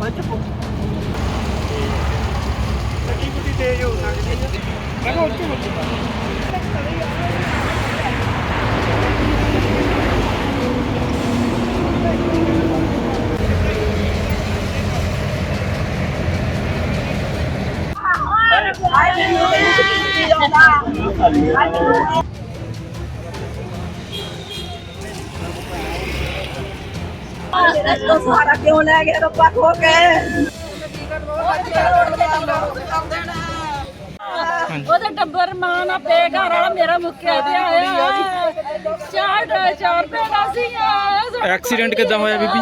完全不嗯好的好的好的好 ਸਾਰਾ ਕਿਉਂ ਲੈ ਗਿਆ ਰੱਬਾ ਖੋ ਕੇ। ਉਹਦਾ ਟੱਬਰ ਮਾਂ ਨਾ ਪੇ ਘਰ ਵਾਲਾ ਮੇਰਾ ਮੁੱਕਿਆ ਤੇ ਆਇਆ। ਚਾਰ ਚਾਰ ਪੈਣਾ ਸੀ ਐਕਸੀਡੈਂਟ ਕਿੱਦਾਂ ਹੋਇਆ ਬੀਬੀ?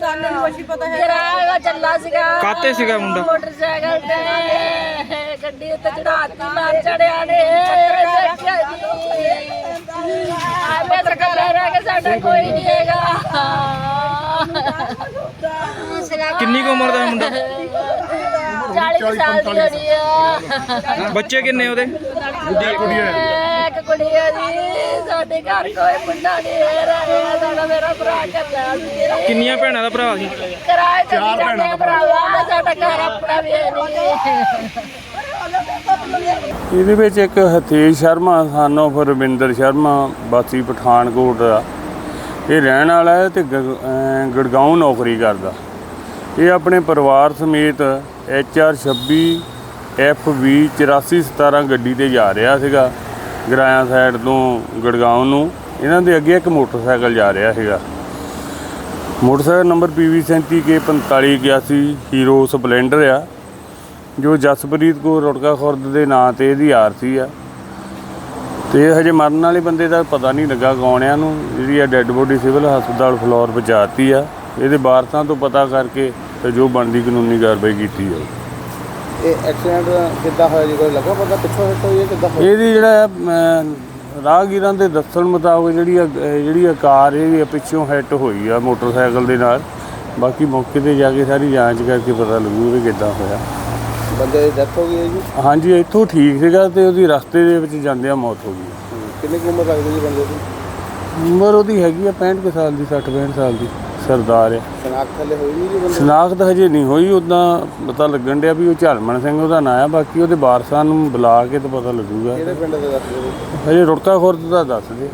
ਸਾਨੂੰ ਕੁਝ ਪਤਾ ਹੈ ਜਰਾ ਚੱਲਾ ਸੀਗਾ। ਕਾਤੇ ਸੀਗਾ ਮੁੰਡਾ? ਮੋਟਰਸਾਈਕਲ ਤੇ। ਗੱਡੀ ਉੱਤੇ ਚੜਾਤੀ ਮਾਰ ਚੜਿਆ ਨੇ। ਦੇਖਿਆ ਜੀ। ਆਵੇ ਸਰਕਾਰ ਰਹਿ ਕੇ ਸਾਡਾ ਕੋਈ ਨਹੀਂ ਹੈਗਾ। ਕਿੰਨੀ ਕੁ ਉਮਰ ਦਾ ਹੈ ਮੁੰਡਾ? 40 ਸਾਲ ਦੀ ਹੋਣੀ ਆ। ਬੱਚੇ ਕਿੰਨੇ ਉਹਦੇ? ਇੱਕ ਕੁੜੀ ਆ ਜੀ ਸਾਡੇ ਘਰ ਕੋਈ ਮੁੰਡਾ ਨਹੀਂ ਰਹਿਆ ਸਾਡਾ ਮੇਰਾ ਭਰਾ ਕੱਲਾ ਸੀ। ਕਿੰਨੀਆਂ ਭੈਣਾਂ ਦਾ ਭਰਾ ਸੀ? ਕਿਰਾਏ ਤੇ ਚਾਰ ਭੈਣਾਂ ਭਰਾਵਾ ਸਾਡਾ ਘਰ ਆਪਣਾ ਵੀ ਹੈ ਨਹੀਂ। ਇਹਦੇ ਵਿੱਚ ਇੱਕ ਹਤੇਸ਼ ਸ਼ਰਮਾ ਸਾਨੂੰ ਫਿਰ ਰਵਿੰਦਰ ਸ਼ਰਮਾ ਬਾਸੀ ਪਠਾਨਕੋਟ ਦਾ। ਇਹ ਰਹਿਣ ਵਾਲਾ ਹੈ ਤੇ ਗੁੜਗਾਉਂ ਨੌਕਰੀ ਕਰਦਾ। ਇਹ ਆਪਣੇ ਪਰਿਵਾਰ ਸਮੇਤ ਐਚ ਆਰ 26 ਐਫ 8417 ਗੱਡੀ ਤੇ ਜਾ ਰਿਹਾ ਸੀਗਾ, ਗਰਾਇਆ ਸਾਈਡ ਤੋਂ ਗੁੜਗਾਉਂ ਨੂੰ। ਇਹਨਾਂ ਦੇ ਅੱਗੇ ਇੱਕ ਮੋਟਰਸਾਈਕਲ ਜਾ ਰਿਹਾ ਸੀਗਾ। Motorcycle number PV 37K4581 Hero Splendor ਆ, ਜੋ ਜਸਪ੍ਰੀਤ ਕੌਰ ਰੁੜਕਾ ਖੁਰਦ ਦੇ ਨਾਂ ਤੇ ਇਹਦੀ ਆਰਸੀ ਆ। ਤੇ ਹਜੇ ਮਰਨ ਵਾਲੇ ਬੰਦੇ ਦਾ ਪਤਾ ਨਹੀਂ ਲੱਗਾ ਕੌਣ ਆ ਨੂੰ। ਜਿਹੜੀ ਆ ਡੈੱਡ ਬੋਡੀ ਸਿਵਲ ਹਸਪਤਾਲ ਫਲੋਰ ਪਹੁੰਚਾਤੀ ਆ। ਇਹਦੇ ਵਾਰਸਾਂ ਤੋਂ ਪਤਾ ਕਰਕੇ ਤੇ ਜੋ ਬਣਦੀ ਕਾਨੂੰਨੀ ਕਾਰਵਾਈ ਕੀਤੀ ਜਾਊ। ਇਹ ਐਕਸੀਡੈਂਟ ਕਿੱਦਾਂ ਹੋਇਆ ਜੀ? ਕੋਈ ਲੱਗਾ ਪਤਾ ਪਿੱਛੋਂ ਹਿੱਟ ਹੋਈ ਹੈ ਕਿੱਦਾਂ ਹੋਇਆ? ਇਹਦੀ ਜਿਹੜਾ ਅਮ, ਰਾਹਗੀਰਾਂ ਦੇ ਦੱਸਣ ਮੁਤਾਬਕ ਜਿਹੜੀ ਆ ਅਹ, ਜਿਹੜੀ ਆ ਕਾਰ ਇਹ ਵੀ ਪਿੱਛੋਂ ਹਿੱਟ ਹੋਈ ਆ ਮੋਟਰਸਾਈਕਲ ਦੇ ਨਾਲ। ਬਾਕੀ ਮੌਕੇ ਤੇ ਜਾ ਕੇ ਸਾਰੀ ਜਾਂਚ ਕਰਕੇ ਪਤਾ ਲੱਗੂ ਵੀ ਕਿੱਦਾਂ ਹੋਇਆ। ਬੰਦੇ ਦੀ ਡੈਥ ਹੋ ਗਈ ਹੈ ਜੀ? ਹਾਂਜੀ ਇੱਥੋਂ ਠੀਕ ਸੀਗਾ ਤੇ ਉਹਦੀ ਰਸਤੇ ਦੇ ਵਿੱਚ ਜਾਂਦਿਆਂ ਮੌਤ ਹੋ ਗਈ। ਹੂੰ। ਕਿੰਨੀ ਕੁ ਉਮਰ ਲੱਗਦੀ ਜੀ ਬੰਦੇ ਦੀ? ਉਮਰ ਉਹਦੀ ਹੈਗੀ ਆ 65 ਕੁ ਸਾਲ ਦੀ 60 65 ਸਾਲ ਦੀ। ਸਰਦਾਰ ਆ ਸ਼ਨਾਖਤ ਥੱਲੇ ਹੋਈ ਨਹੀਂ ਜੀ ਬੰਦੇ ਦੀ? ਸ਼ਨਾਖਤ ਹਜੇ ਨਹੀਂ ਹੋਈ ਉਦਾਂ ਪਤਾ ਲੱਗਣ ਡਿਆ ਵੀ ਉਹ ਝਲਮਣ ਸਿੰਘ ਉਹਦਾ ਨਾਂ ਆ ਬਾਕੀ ਉਹਦੇ ਵਾਰਸਾਂ ਨੂੰ ਬੁਲਾ ਕੇ ਤਾਂ ਪਤਾ ਲੱਗੂਗਾ ਕਿਹੜੇ ਪਿੰਡ ਦੇ ਦੱਸ ਦਿਓ ਜੀ? ਹਜੇ ਰੁੜਕਾ ਖੁਰਦ ਦਾ ਦੱਸ ਦੇ